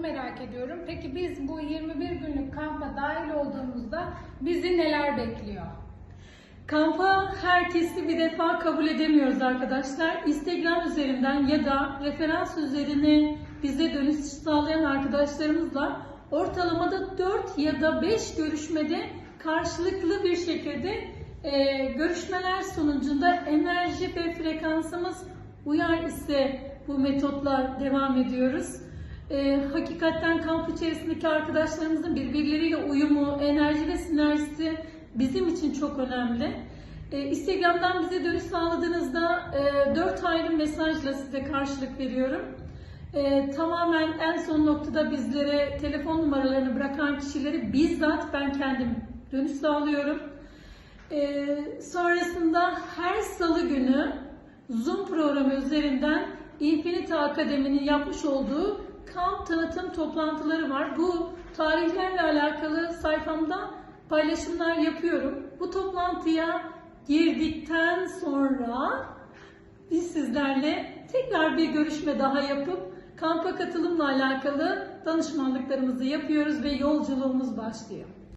merak ediyorum. Peki biz bu 21 günlük kampa dahil olduğumuzda bizi neler bekliyor? Kampa herkesi bir defa kabul edemiyoruz arkadaşlar. Instagram üzerinden ya da referans üzerine bize dönüş sağlayan arkadaşlarımızla ortalamada 4 ya da 5 görüşmede karşılıklı bir şekilde e, görüşmeler sonucunda enerji ve frekansımız uyar ise bu metotlar devam ediyoruz. E, hakikaten kamp içerisindeki arkadaşlarımızın birbirleriyle uyumu, enerji ve sinerjisi bizim için çok önemli. E, Instagram'dan bize dönüş sağladığınızda e, 4 ayrı mesajla size karşılık veriyorum. E, tamamen en son noktada bizlere telefon numaralarını bırakan kişileri bizzat ben kendim dönüş sağlıyorum. E, sonrasında her salı günü Zoom programı üzerinden Infinity Akademi'nin yapmış olduğu kamp tanıtım toplantıları var. Bu tarihlerle alakalı sayfamda paylaşımlar yapıyorum. Bu toplantıya girdikten sonra biz sizlerle tekrar bir görüşme daha yapıp kampa katılımla alakalı danışmanlıklarımızı yapıyoruz ve yolculuğumuz başlıyor.